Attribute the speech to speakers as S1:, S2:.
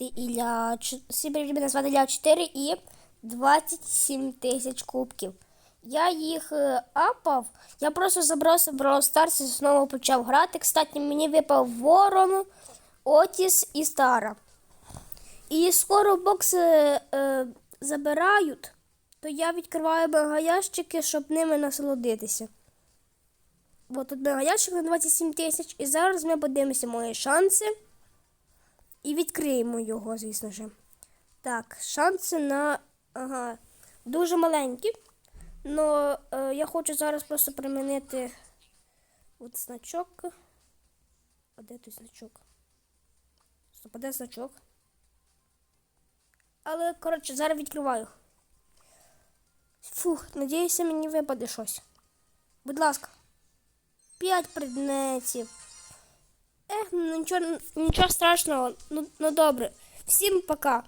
S1: звати Ілля. Всім привіт, мене звати Ілля 4 і 27 тисяч кубків. Я їх е, апав. Я просто забрався в Brawl Stars і знову почав грати. Кстати, мені випав Ворон, Отіс і Стара. І скоро бокси е, забирають, то я відкриваю мегаящики, щоб ними насолодитися. Бо тут мегаящик на 27 тисяч, і зараз ми подивимося мої шанси. І відкриємо його, звісно ж. Так, шанси на. Ага, дуже маленькі. Но е, я хочу зараз просто примінити от значок. А де той значок? Стоп, а значок? Але, коротше, зараз відкриваю. Фух, надіюся, мені випаде щось. Будь ласка. П'ять предметів. Ех, ну нічого, нічого страшного. Ну, ну добре. Всім пока.